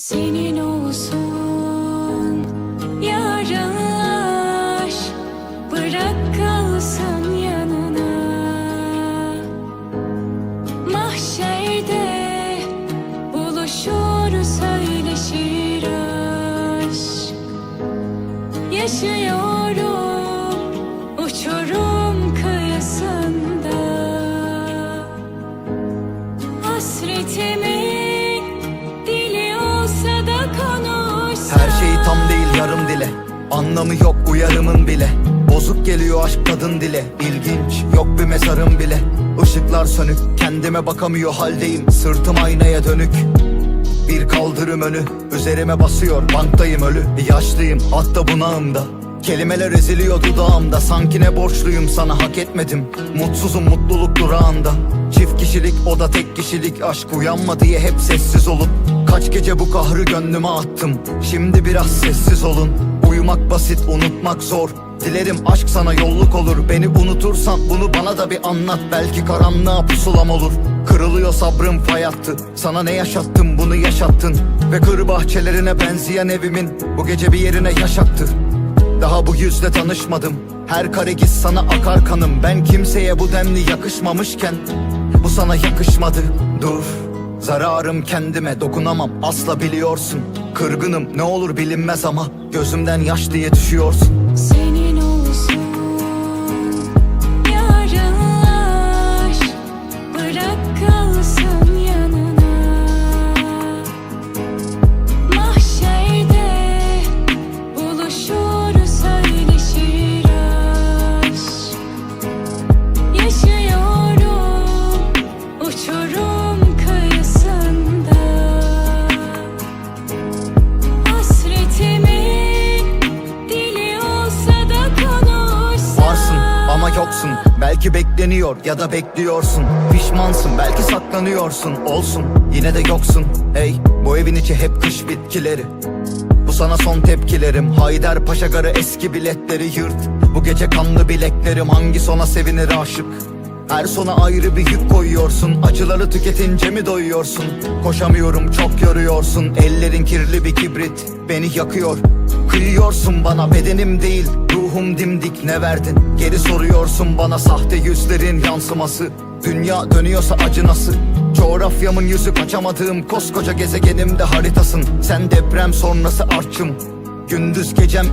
Senin olsun yarınlar Bırak kalsın yanına. Mahşerde buluşur söyleşir aşk. Yaşıyorum Her şey tam değil yarım dile. Anlamı yok uyarımın bile. Bozuk geliyor aşk kadın dile. İlginç yok bir mezarım bile. Işıklar sönük kendime bakamıyor haldeyim. Sırtım aynaya dönük. Bir kaldırım önü üzerime basıyor. Banktayım ölü. Yaşlıyım hatta bunağımda Kelimeler eziliyor dudağımda. Sanki ne borçluyum sana hak etmedim. Mutsuzum mutluluk durağında. Çift kişilik o da tek kişilik. Aşk uyanma diye hep sessiz olup Kaç gece bu kahrı gönlüme attım. Şimdi biraz sessiz olun. Uyumak basit unutmak zor. Dilerim aşk sana yolluk olur. Beni unutursan bunu bana da bir anlat. Belki karanlığa pusulam olur. Kırılıyor sabrım fay attı Sana ne yaşattım bunu yaşattın. Ve kır bahçelerine benzeyen evimin Bu gece bir yerine yaşattı daha bu yüzle tanışmadım. Her kare giz sana akar kanım. Ben kimseye bu denli yakışmamışken Bu sana yakışmadı. Dur Zararım kendime dokunamam. Asla biliyorsun Kırgınım. Ne olur bilinmez ama Gözümden yaş diye düşüyorsun yoksun. Belki bekleniyor ya da bekliyorsun. Pişmansın belki saklanıyorsun. Olsun yine de yoksun. Hey bu evin içi hep kış bitkileri. Bu sana son tepkilerim. Haydarpaşa garı eski biletleri yırt. Bu gece kanlı bileklerim. Hangi sona sevinir aşık her sona ayrı bir yük koyuyorsun. Acıları tüketince mi doyuyorsun? Koşamıyorum çok yoruyorsun. Ellerin kirli bir kibrit Beni yakıyor. Kıyıyorsun bana bedenim değil Ruhum dimdik. Ne verdin? Geri soruyorsun bana sahte yüzlerin yansıması. Dünya dönüyorsa acı nasıl? Coğrafyamın yüzü kaçamadığım Koskoca gezegenimde haritasın. Sen deprem sonrası artçım Gündüz gecem